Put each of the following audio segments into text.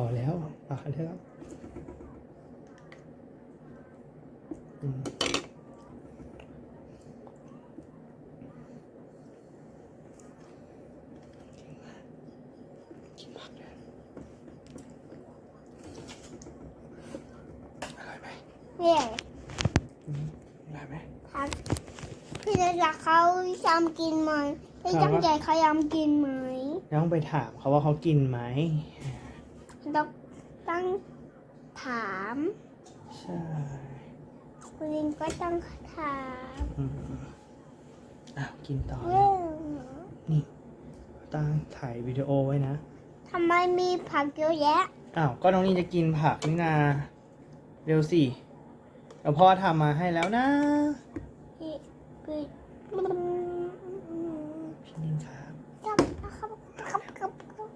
อแล้วปากได้แล้วอืมกินผักเลยอร่อยไหมเนี่ยอืมอร่อยไหมครับพี่จะรักเขายำกินไหมพี่ถามตั้งว่าใจเขายำกินไหมต้องไปถามเขาว่าเขากินไหม ต้องตั้งถาม ใช่คุณลิงก็ต้องถามอืมอ้าวกินต่อเรื่องนี่ตั้งถ่ายวิดีโอไว้นะ ทำไมมีผักเยอะแยะ อ้าว ก็น้องนี่จะกินผักนี่นา เร็วสิเดี๋ยวพ่อทำมาให้แล้วนะพี่พี่พี่นินครับ ครับครับครับครับครับ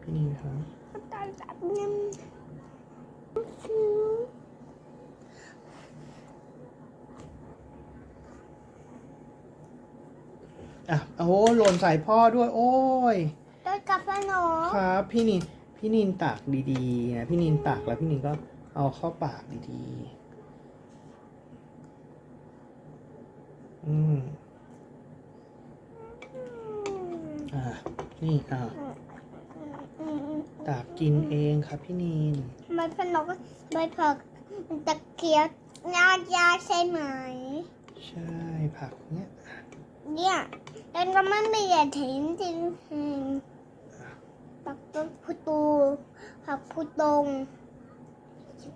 พี่นินครับ ตายจับน้ำอะโอ้โหหล่นใส่พ่อด้วย โอ้ยได้กลับมาหนูครับ พี่นินพี่นินตักดีๆนะพี่นินตักแล้วพี่นินก็เอาเข้าปากดีๆ อืมอะนี่อะ ตักกินเองครับพี่นินทำไมพนกใบผักมันตะเกียบยากยากใช่ไหม ใช่ผักเนี้ยเนี่ยแล้วก็ไม่มีอย่าถึงจริงปักต้นพุตูผักพุตง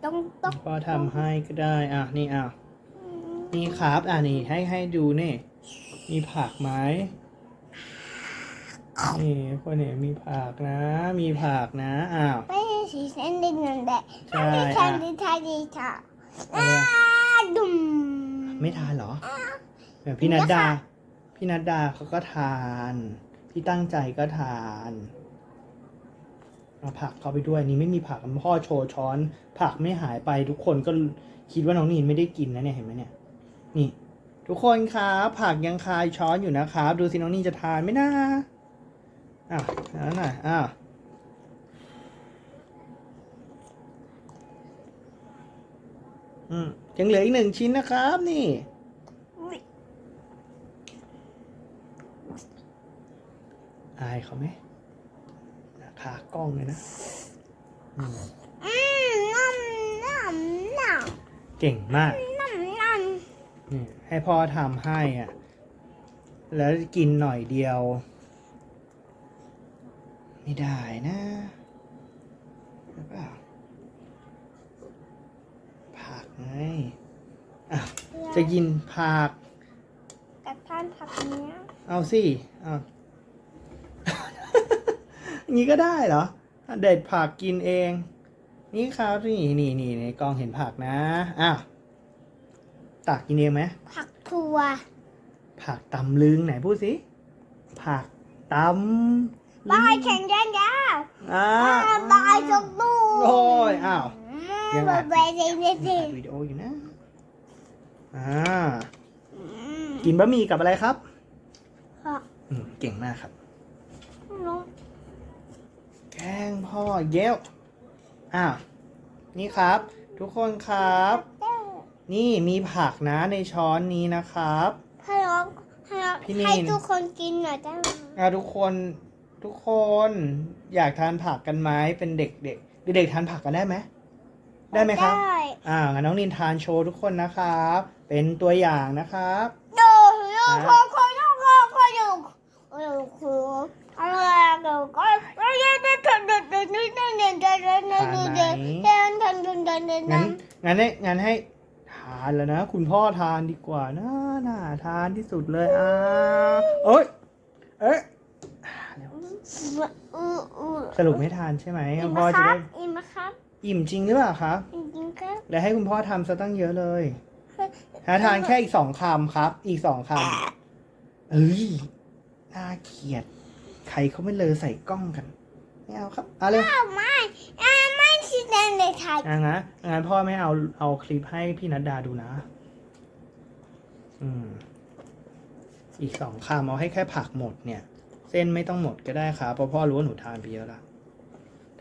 ต้องต้องพ่อทำให้ก็ได้ อะ นี่อะนี่ครับ อะนี่ให้ให้ดูนี่ มีผักไหม นี่คนเนี่ยมีผักนะ มีผักนะ อ้าว ไม่ใช่สีเส้นดินนั่นแหละใช่ ไม่ใช่อะดิทาดีค่ะเอาอ้าเลยดุมไม่ทานเหรอแบบพี่นัดดา พี่นัดดาเขาก็ทาน พี่ตั้งใจก็ทานเอาผักเข้าไปด้วยนี่ไม่มีผักพ่อโชว์ช้อน ผักไม่หายไปทุกคนก็คิดว่าน้องนีนไม่ได้กินนะเนี่ยเห็นไหมเนี่ย นี่ ทุกคนครับผักยังคายช้อนอยู่นะครับดูสิน้องนีนจะทานไหมนะ อ้าวนั่นน่ะอ้าวอืมยังเหลืออีกหนึ่งชิ้นนะครับนี่อายเขาไหมขากล้องเลยนะอืมน้ำน้ำน้เก่งมากน้ำน้นี่ให้พ่อทำให้อะ แล้วกินหน่อยเดียว ไม่ได้นะหรือเปล่าผักไงอะำจะกินผักกับท่านผักเนี้ยเอาสิเอาอย่างนี้ก็ได้เหรอ เด็ดผักกินเอง นี่ครับนี่นี่นี่ในกล้องเห็นผักนะอ้าวตักกินเองไหมผักถั่วผักตำลึงไหนพูดสิผักตำ บายแข็งแรงยาวอ่าบายจกตูโอ้ยอ้าวยังไงบายบายเจเจเจถ่ายวิดีโออยู่นะอ่ากินบะหมี่กับอะไรครับผักอืมเก่งมากครับน้องแกงพ่อเย้วอ้าวนี่ครับ ทุกคนครับ นี่มีผักนะในช้อนนี้นะครับให้น้องให้น้องพี่นินให้ทุกคนกินหน่อยได้ไหมอ่าทุกคน ทุกคนอยากทานผักกันไหมเป็นเด็กเด็กเด็กๆทานผักกันได้ไหมได้ไหมครับ ได้อ่างั้นน้องนินทานโชว์ทุกคนนะครับ เป็นตัวอย่างนะครับ ดูดูโคโคดูโคโคดูดูโคอะไรดูก็ก็ยังได้ทำเดินเดินเดินเดินเดินเดินเดินเดินเดินเดินเดินเดินเดินเดินเดิงั้นนงั้นให้งั้นให้ทานแล้วนะ คุณพ่อทานดีกว่านะน่าทานที่สุดเลยอ่าเอ้ยเอ๊ะเร็วอืออือ สรุปไม่ทานใช่ไหมอิ่มพ่อไหมจะครัได้บอิ่มไหมครับ อิ่มจริงหรือเปล่าครับจริงๆครับแล้วให้คุณพ่อทำซะตั้งเยอะเลยถ้าทานแค่อีกสองคำครับ อีกสองคำเอ้ยน่าเกลียดใครเขาไม่เลอใส่กล้องกันไม่เอาครับเอาเลยอ้าวไม่อ้าวไม่ใช่เดินเลยค่ะอะงั้นงั้นพ่อไม่เอาเอาคลิปให้พี่นัดดาดูนะ อืม อีกสองคำเอาให้แค่ผักหมดเนี่ย เส้นไม่ต้องหมดก็ได้ครับเพราะพ่อรู้ว่าหนูทานไปเยอะละ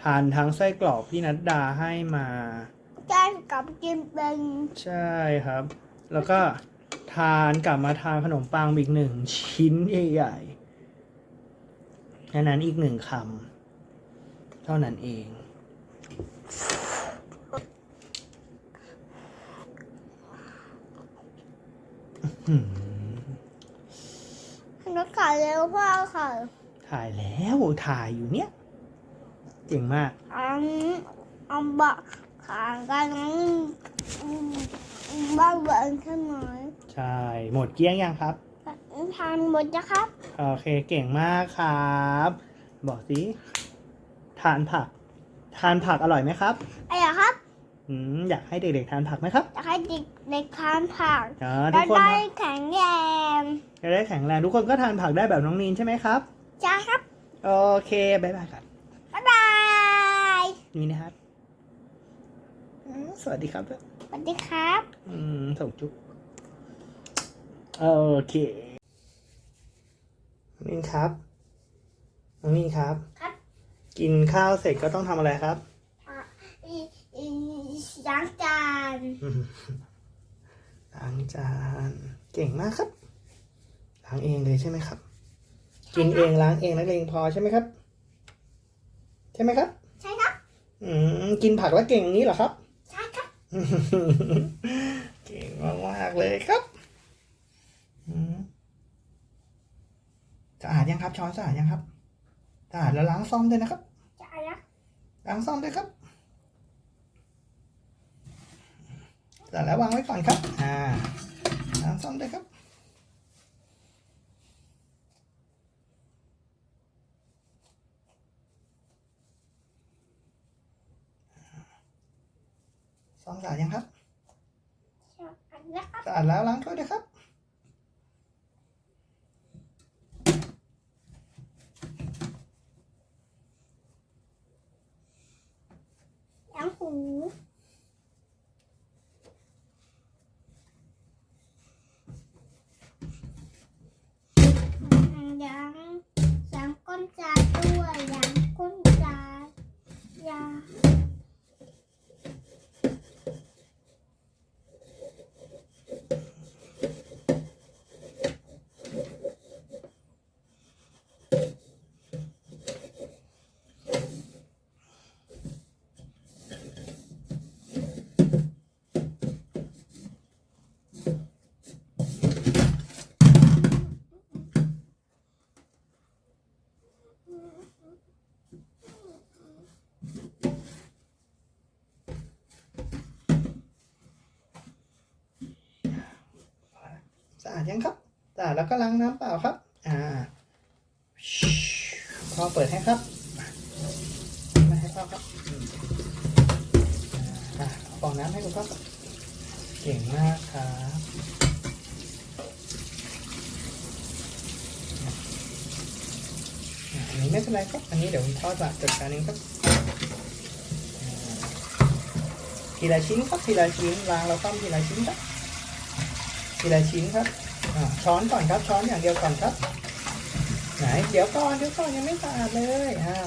ทานทั้งไส้กรอกพี่นัดดาให้มาใช่กับกินเป็นใช่ครับ แล้วก็ทานกลับมาทานขนมปังอีกหนึ่งชิ้นใหญ่ๆอันนั้นอีกหนึ่งคำเท่านั้นเอง อื้อ หือรถขายเร็วพ่อค่ะถ่ายแล้วถ่ายอยู่เนี่ยเก่งมากอันอันบะขางกันบ้านเบิร์นใช่ไหมใช่หมดเกลี้ยงยังครับทานหมดนะครับ โอเคเก่งมากครับ บอกสิทานผัก ทานผักอร่อยไหมครับไอ้เหรอครับ อืมอยากให้เด็กๆทานผักไหมครับจะให้เด็กเด็กทานผักอ๋อทุแล้กวคนได้นะแข็งแรงจะได้แข็งแรงทุกคนก็ทานผักได้แบบน้องนีนใช่ไหมครับ จ้าครับโอเคบายบายครับบ๊ายบายนี่นะครับอืมสวัสดีครับด้วยสวัสดีครับ อืมส่งจุ๊บโอเคนินครับน้องนินครับครับ กินข้าวเสร็จก็ต้องทำอะไรครับอะอีอี ล้างจานล้างจาน เก่งมากครับ ล้างเองเลยใช่ไหมครับ กินเองล้างเองนักเลงพอใช่ไหมครับ ใช่ไหมครับ ใช่ครับ อืมกินผักแล้วเก่งอย่างนี้เหรอครับ ใช่ครับ เก่งมากมากๆเลยครับอืมสะอาดยังครับช้อนสะอาดยังครับสะอาดแล้วล้างซ่อมด้วยนะครับใช่นะล้างซ่อมด้วยครับ สะอาดแล้ววางไว้ก่อนครับ อ่าล้างซ่อมด้วยครับ ซ่อมสะอาดยังครับใช่นะครับสะอาดแล้วล้างถ้วยด้วยครับ ล้างหูยังยังก้นจานด้วยยังก้นจานยา สะอาดยังครับสะอาดแล้วก็ล้างน้ำเปล่าครับ อ่าพ่อเปิดให้ครับมาให้พ่อครับอ่าเอาฟองน้ำให้คุณพ่อครับเก่งมากครับอ่าอั นนี้ไม่เป็นไรครับ อันนี้เดี๋ยวคุณพ่อจะจัดการเองครับ ทีละชิ้นครับ ทีละชิ้น ล้างแล้วต้มทีละชิ้นครับ ทีละชิ้นครับ ช้อนก่อนครับ ช้อนอย่างเดียวก่อนครับ ไหน เดี๋ยวก่อน เดี๋ยวก่อนยังไม่สะอาดเลยอ่า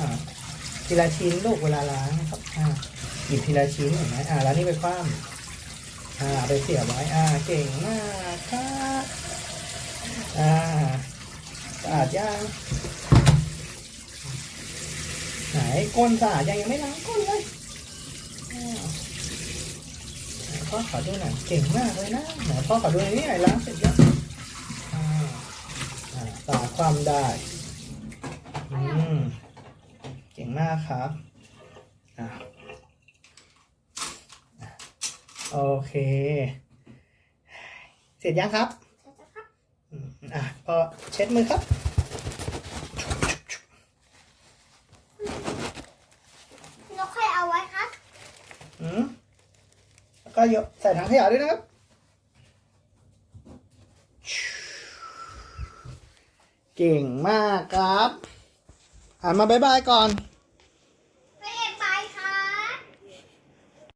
ทีละชิ้นลูกเวลาล้างนะครับอ่าหยิบทีละชิ้นเห็นไหมอ่า แล้วนี่ไปคว่ำอ่า ไปเสียบไว้ อ่า เก่งมากครับ อ่าสะอาดยัง ไหนก้นสะอาดยังยังไม่ล้างก้นเลยอ่าพ่อขอดูหน่อยเก่งมากเลยนะไหนพ่อขอดูหน่อยนี่หน่อยล้างเสร็จยังอ่าอ่าตาความได้อืมเก่งมากครับอ่าอะโอเค เสร็จยังครับใช่ไหมครับอืมอะพอเช็ดมือครับ เราค่อยเอาไว้ครับ อืม ก็ยกใส่ถังขยะด้วยนะครับ เก่งมากครับ อ่านมาบายบายก่อน